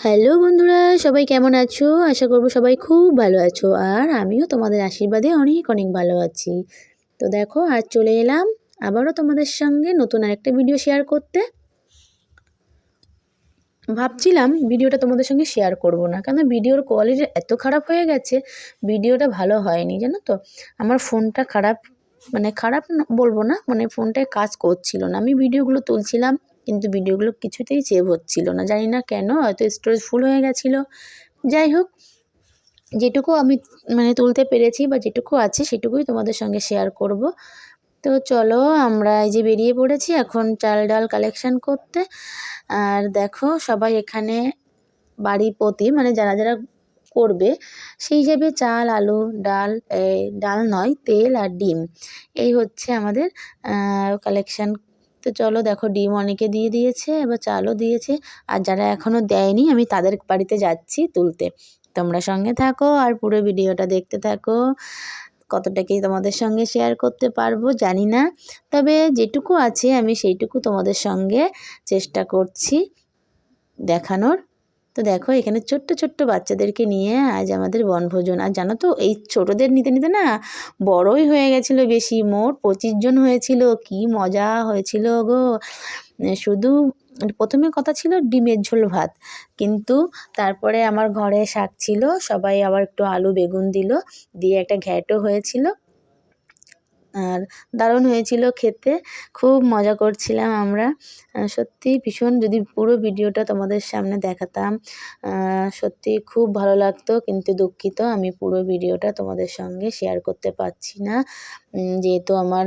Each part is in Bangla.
হ্যালো বন্ধুরা, সবাই কেমন আছো? আশা করব সবাই খুব ভালো আছো। আর আমিও তোমাদের আশীর্বাদে অনেক অনেক ভালো আছি। তো দেখো, আজ চলে এলাম আবারও তোমাদের সঙ্গে নতুন আরেকটা ভিডিও শেয়ার করতে। ভাবছিলাম ভিডিওটা তোমাদের সঙ্গে শেয়ার করব না কেন ভিডিওর কোয়ালিটি এত খারাপ হয়ে গেছে ভিডিওটা ভালো হয়নি, জানো তো? আমার ফোনটা খারাপ মানে খারাপ বলব না মানে ফোনটায় কাজ করছিল না। আমি ভিডিওগুলো তুলছিলাম কিন্তু ভিডিওগুলো কিছুতেই সেভ হচ্ছিল না। জানি না কেন, হয়তো স্টোরেজ ফুল হয়ে গেছিল। যাই হোক, যেটুকু আমি মানে তুলতে পেরেছি বা যেটুকু আছে সেটুকুই তোমাদের সঙ্গে শেয়ার করব। তো চলো, আমরা এই যে বেরিয়ে পড়েছি, এখন চাল ডাল কালেকশান করতে। আর দেখো, সবাই এখানে বাড়ি প্রতি মানে যারা যারা করবে, সেই হিসেবে চাল, আলু, ডাল ডাল নয়, তেল আর ডিম। এই হচ্ছে আমাদের কালেকশান তো চলো দেখো, ডিম অনেকে দিয়ে দিয়েছে, এবার চালও দিয়েছে। আর যারা এখনও দেয়নি, আমি তাদের বাড়িতে যাচ্ছি তুলতে। তোমরা সঙ্গে থাকো আর পুরো ভিডিওটা দেখতে থাকো। কতটা কি তোমাদের সঙ্গে শেয়ার করতে পারব জানি না। তবে যেটুকু আছে, আমি সেইটুকু তোমাদের সঙ্গে চেষ্টা করছি দেখানোর। তো দেখো, এখানে ছোট্ট ছোট্ট বাচ্চাদেরকে নিয়ে আজ আমাদের বনভোজন। আর জানো তো, এই ছোটোদের নিতে নিতে না বড়ই হয়ে গেছিল বেশি। মোট পঁচিশ জন হয়েছিল। কি মজা হয়েছিল গো। শুধু প্রথমে কথা ছিল ডিমের ঝোল ভাত, কিন্তু তারপরে আমার ঘরে শাক ছিল। সবাই আবার একটু আলু, বেগুন দিল। দিয়ে একটা ঘ্যাটও হয়েছিল। আর দারুণ হয়েছিল খেতে। খুব মজা করছিলাম আমরা। সত্যি ভীষণ যদি পুরো ভিডিওটা তোমাদের সামনে দেখাতাম সত্যি খুব ভালো লাগতো, কিন্তু দুঃখিত আমি পুরো ভিডিওটা তোমাদের সঙ্গে শেয়ার করতে পারছি না। যেহেতু আমার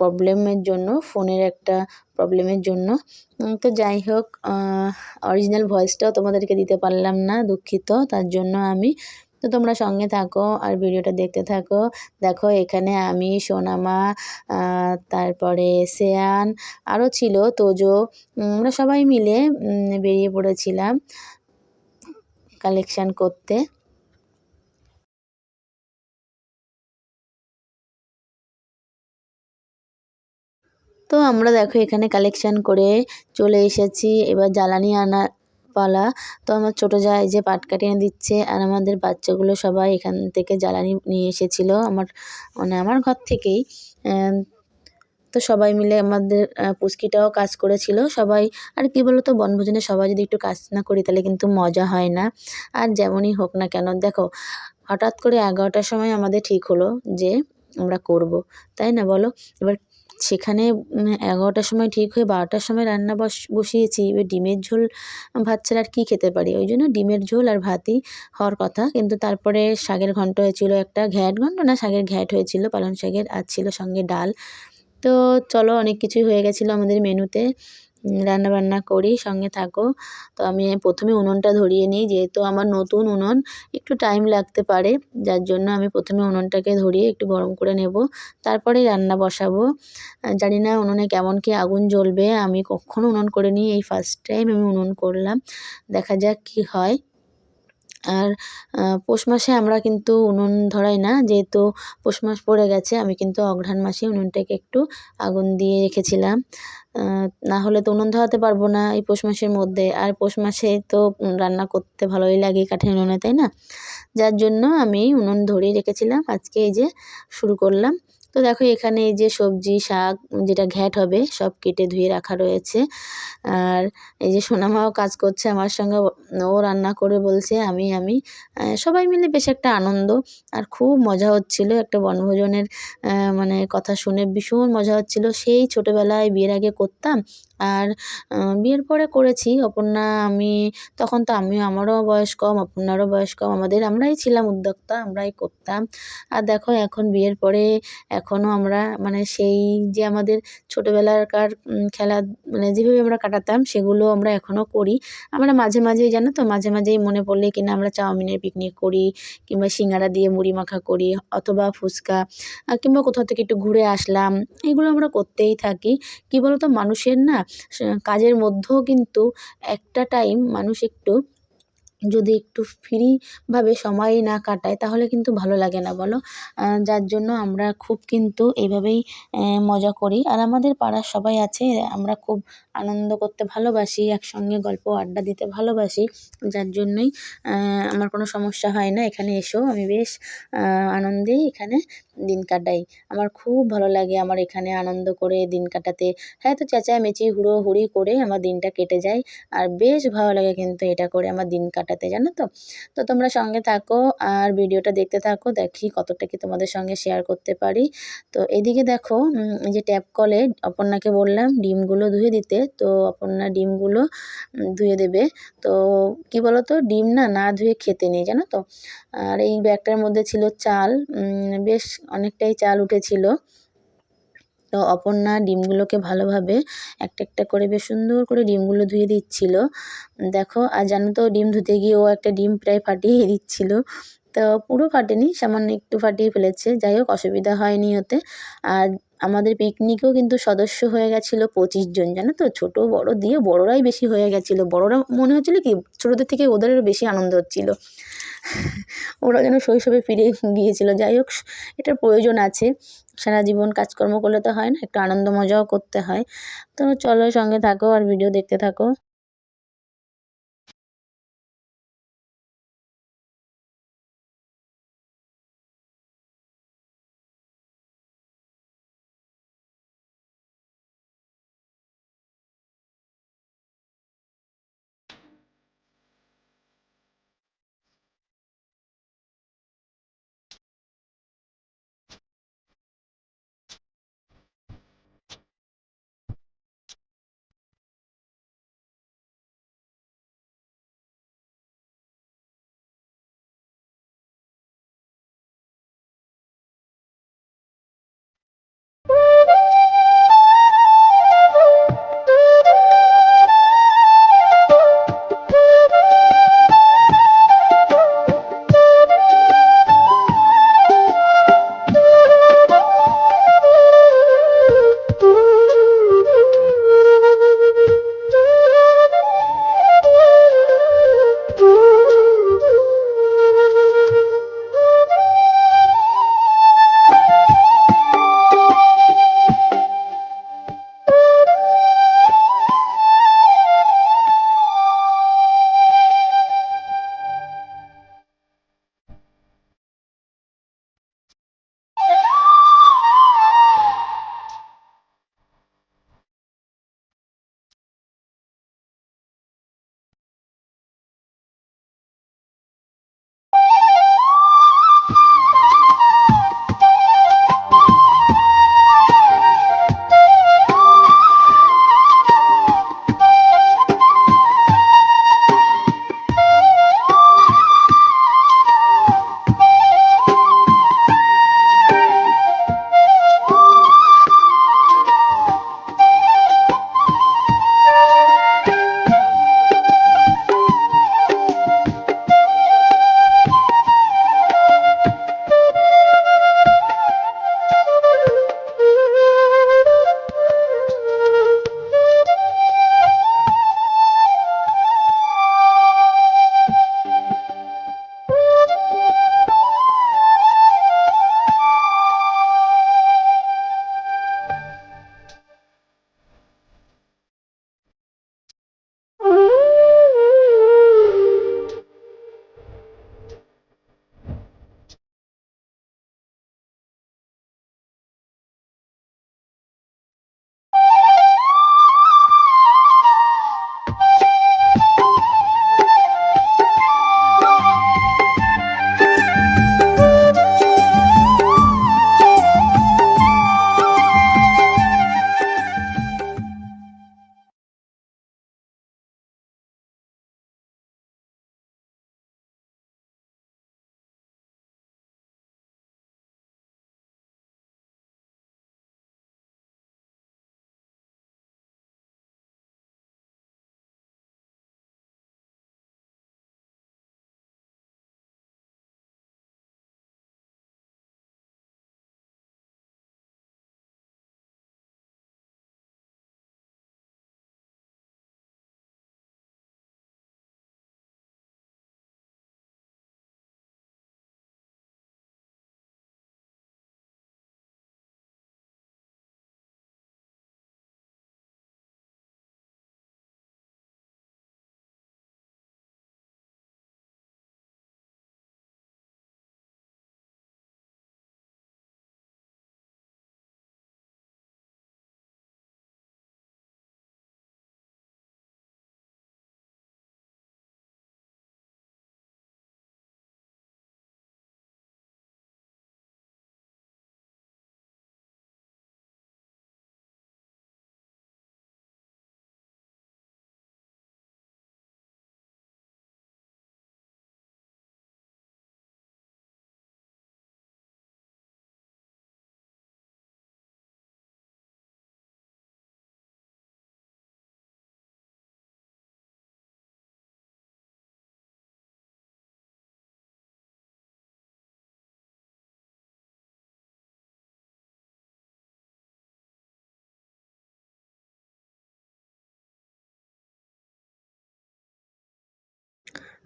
প্রবলেমের জন্য, ফোনের একটা প্রবলেমের জন্য। তো যাই হোক অরিজিনাল ভয়েসটাও তোমাদেরকে দিতে পারলাম না, দুঃখিত। তার জন্য আমি তো তোমরা সঙ্গে থাকো আর ভিডিওটা দেখতে থাকো। দেখো, এখানে আমি, সোনামা তারপরে সেয়ান আরও ছিল, তোজো আমরা সবাই মিলে বেরিয়ে পড়েছিলাম কালেকশান করতে। তো আমরা দেখো, এখানে কালেকশান করে চলে এসেছি। এবার জ্বালানি আনা পালা। তো আমার ছোটো জায় যে পাটকাঠি এনে দিচ্ছে আর আমাদের বাচ্চাগুলো সবাই এখান থেকে জ্বালানি নিয়ে এসেছিল আমার মানে আমার ঘর থেকেই। তো সবাই মিলে আমাদের পুচকিটাও কাজ করেছিল। সবাই, আর কি বলতো, বনভোজনে সবাই যদি একটু কাজ না করি তাহলে কিন্তু মজা হয় না। আর যেমনই হোক না কেন, দেখো, হঠাৎ করে এগারোটার সময় আমাদের ঠিক হলো যে আমরা করব, তাই না বলো? এবার সেখানে এগারোটার সময় ঠিক হয়ে বারোটার সময় রান্না বস, বসিয়েছি। এবার ডিমের ঝোল, ভাত ছাড়া আর কী খেতে পারি? ওই জন্য ডিমের ঝোল আর ভাতই হওয়ার কথা। কিন্তু তারপরে শাকের ঘন্ট হয়েছিল একটা ঘ্যাট। ঘন্ট না, শাকের ঘ্যাট হয়েছিল, পালং শাকের আর ছিল সঙ্গে ডাল। তো চলো, অনেক কিছুই হয়ে গেছিল আমাদের মেনুতে। রান্না বান্না করি, সঙ্গে থাকো। তো আমি প্রথমে উনুনটা ধরিয়ে নিই, যেহেতু আমার নতুন উনুন, একটু টাইম লাগতে পারে। যার জন্য আমি প্রথমে উনুনটাকে ধরিয়ে একটু গরম করে নেব। তারপরে রান্না বসাবো। জানি না উনুনে কেমন কি আগুন জ্বলবে। আমি কখনও উনুন করে নিই এই ফার্স্ট টাইম আমি উনুন করলাম। দেখা যাক কি হয়। আর পৌষ মাসে আমরা কিন্তু উনুন ধরাই না। যেহেতু পৌষ মাস পড়ে গেছে, আমি কিন্তু অঘ্রাণ মাসে উনুনটাকে একটু আগুন দিয়ে রেখেছিলাম। না হলে তো উনুন ধরাতে পারব না এই পৌষ মাসের মধ্যে। আর পৌষ মাসে তো রান্না করতে ভালোই লাগে কাঠের উনুনে, তাই না? যার জন্য আমি উনুন ধরিয়ে রেখেছিলাম। আজকে এই যে শুরু করলাম। তো দেখো এখানে এই যে সবজি, শাক, যেটা ঘ্যাট হবে, সব কেটে ধুয়ে রাখা রয়েছে। আর এই যে সোনামাও কাজ করছে আমার সঙ্গে, ও রান্না করে বলছে, আমি আমি সবাই মিলে বেশ একটা আনন্দ। আর খুব মজা হচ্ছিল একটা বনভোজনের মানে কথা শুনে, ভীষণ মজা হচ্ছিল। সেই ছোটোবেলায় বিয়ের আগে করতাম আর বিয়ের পরে করেছি। অপর্ণা, আমি তখন তো আমি আমারও বয়স কম, অপর্ণারও বয়স কম। আমাদের আমরাই ছিলাম উদ্যোক্তা, আমরাই করতাম। আর দেখো, এখন বিয়ের পরে এখনও আমরা মানে সেই যে আমাদের ছোটোবেলাকার খেলা মানে যেভাবে আমরা কাটাতাম, সেগুলো আমরা এখনও করি। আমরা মাঝে মাঝেই, জানো তো, মাঝে মাঝেই মনে পড়লে কিনা আমরা চাউমিনের পিকনিক করি, কিংবা সিঙ্গারা দিয়ে মুড়ি মাখা করি, অথবা ফুচকা কিংবা কোথাও থেকে একটু ঘুরে আসলাম। এগুলো আমরা করতেই থাকি। কী বলো তো মানুষের না কাজের মধ্যেও কিন্তু একটা টাইম মানুষ একটু যদি একটু ফ্রিভাবে সময় না কাটায়, তাহলে কিন্তু ভালো লাগে না, বলো? যার জন্য আমরা খুব কিন্তু এইভাবেই মজা করি। আর আমাদের পাড়ার সবাই আছে, আমরা খুব আনন্দ করতে ভালোবাসি, একসঙ্গে গল্প আড্ডা দিতে ভালোবাসি, যার জন্যই আমার কোনো সমস্যা হয় না। এখানে এসেও আমি বেশ আনন্দেই এখানে দিন কাটাই। আমার খুব ভালো লাগে আমার এখানে আনন্দ করে দিন কাটাতে। হ্যাঁ তো চেঁচামেচি, হুড়োহুড়ি করে আমার দিনটা কেটে যায়। আর বেশ ভালো লাগে কিন্তু এটা করে আমার দিন কাটাতে। জানো তো? তো তোমরা সঙ্গে থাকো আর ভিডিওটা দেখতে থাকো, দেখি কতটা কি তোমাদের সঙ্গে শেয়ার করতে পারি। তো এদিকে দেখো এই যে ট্যাপ কলে অপর্ণাকে বললাম ডিমগুলো ধুয়ে দিতে, তো অপর্ণা ডিমগুলো ধুয়ে দেবে। তো কি বলো তো ডিম না না ধুয়ে খেতে নেই, জানো তো? আর এই ব্যাগটার মধ্যে ছিল চাল বেশ অনেকটাই চাল উঠেছিল। তো অপর্ণা ডিমগুলোকে ভালোভাবে একটা একটা করে বেশ সুন্দর করে ডিমগুলো ধুয়ে দিচ্ছিল। দেখো, আর জানো তো, ডিম ধুতে গিয়ে ও একটা ডিম প্রায় ফাটিয়ে দিচ্ছিল। তো পুরো ফাটেনি, সামান্য একটু ফাটিয়ে ফেলেছে। যাই হোক, অসুবিধা হয়নি ওতে। আর আমাদের পিকনিকেও কিন্তু সদস্য হয়ে গেছিল পঁচিশ জন, জানো তো? ছোটো, বড়, দিয়ে বড়রাই বেশি হয়ে গেছিল। বড়রা মনে হচ্ছিল কি, ছোটোদের থেকে ওদের বেশি আনন্দ হচ্ছিল। ওরা যেন শৈশবে ফিরে গিয়েছিল। যাই হোক, এটার প্রয়োজন আছে। সারা জীবন কাজকর্ম করলে তো হয় না, একটু আনন্দ মজাও করতে হয়। তো চলো সঙ্গে থাকো আর ভিডিও দেখতে থাকো।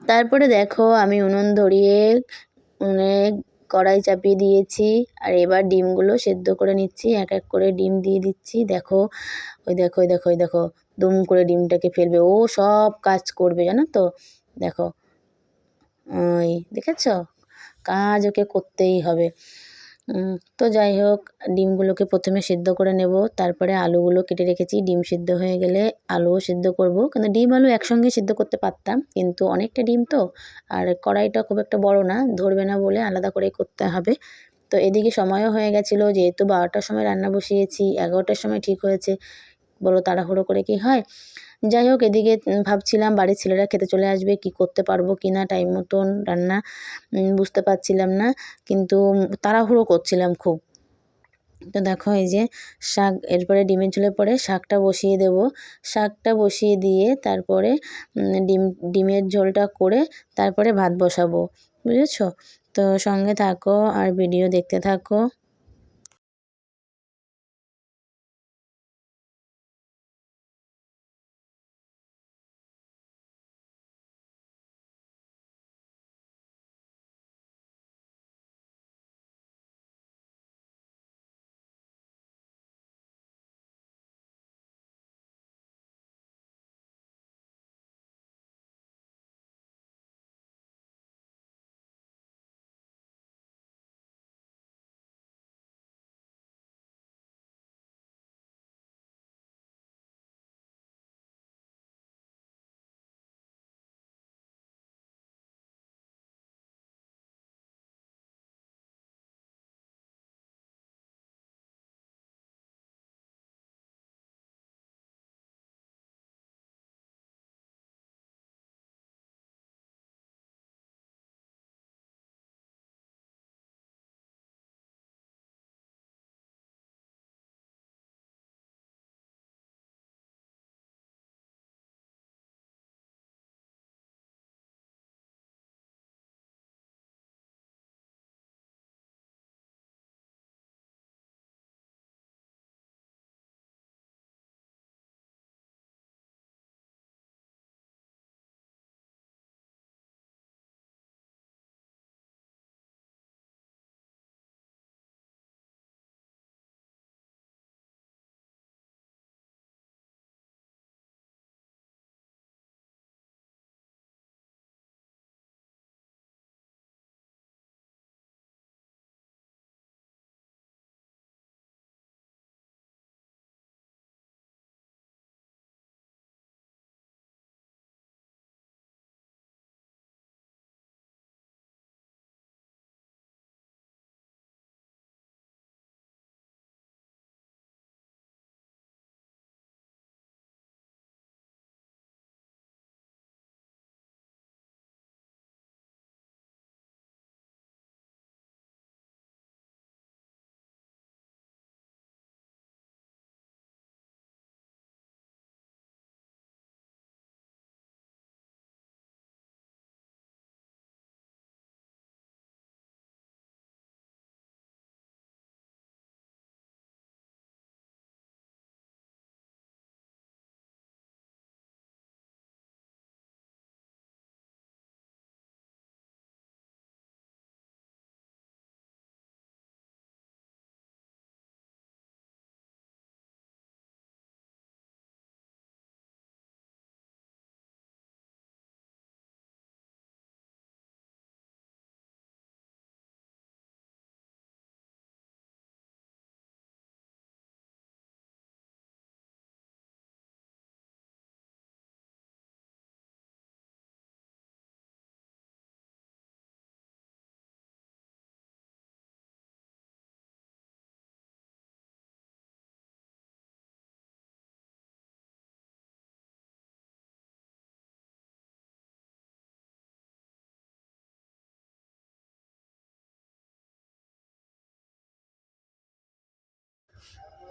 তারপরে দেখো আমি উনুন ধরিয়ে উনুনে কড়াই চাপিয়ে দিয়েছি, আর এবার ডিমগুলো সেদ্ধ করে নিচ্ছি, এক এক করে ডিম দিয়ে দিচ্ছি। দেখো, ওই দেখো ওই দেখো ওই দেখো, দুম করে ডিমটাকে ফেলবে, ও সব কাজ করবে, জানো তো? দেখো, ওই, দেখেছ? কাজ ওকে করতেই হবে। তো যাই হোক, ডিমগুলোকে প্রথমে সিদ্ধ করে নেব। তারপরে আলুগুলো কেটে রেখেছি। ডিম সিদ্ধ হয়ে গেলে আলুও সিদ্ধ করব। কিন্তু ডিম আলু একসঙ্গে সিদ্ধ করতে পারতাম, কিন্তু অনেকটা ডিম তো, আর কড়াইটা খুব একটা বড় না, ধরবে না বলে আলাদা করেই করতে হবে। তো এদিকে সময়ও হয়ে গেছিল, যেহেতু বারোটার সময় রান্না বসিয়েছি, এগারোটার সময় ঠিক হয়েছে, বলো তাড়াহুড়ো করে কি হয়? যাই হোক এদিকে ভাবছিলাম বাড়ির ছেলেরা খেতে চলে আসবে, কি করতে পারব, কি না টাইম মতন রান্না বুঝতে পারছিলাম না, কিন্তু তাড়াহুড়ো করছিলাম খুব। তো দেখো, এই যে শাক, এরপরে ডিমের ঝোলে পরে শাকটা বসিয়ে দেব। শাকটা বসিয়ে দিয়ে তারপরে ডিম, ডিমের ঝোলটা করে তারপরে ভাত বসাবো, বুঝেছ? তো সঙ্গে থাকো আর ভিডিও দেখতে থাকো।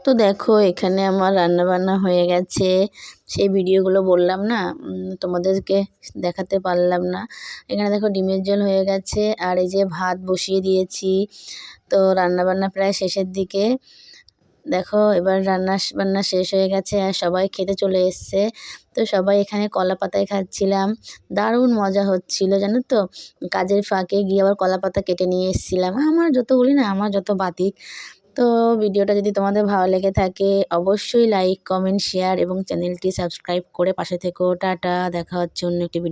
তো দেখো, এখানে আমার রান্নাবান্না হয়ে গেছে। সেই ভিডিওগুলো বললাম না তোমাদেরকে দেখাতে পারলাম না। এখানে দেখো ডিমের জল হয়ে গেছে, আর এই যে ভাত বসিয়ে দিয়েছি। তো রান্নাবান্না প্রায় শেষের দিকে। দেখো, এবার রান্না বান্না শেষ হয়ে গেছে, আর সবাই খেতে চলে এসছে। তো সবাই এখানে কলা পাতায় খাচ্ছিলাম। দারুণ মজা হচ্ছিল, জানো তো? কাজের ফাঁকে গিয়ে আবার কলা পাতা কেটে নিয়ে এসেছিলাম। আমার যত বলি না, আমার যত বাতিক তো ভিডিওটা যদি তোমাদের ভালো লেগে থাকে, অবশ্যই লাইক কমেন্ট শেয়ার এবং চ্যানেলটি সাবস্ক্রাইব করে পাশে থেকো। টাটা, দেখা হচ্ছে অন্য একটি ভিডিও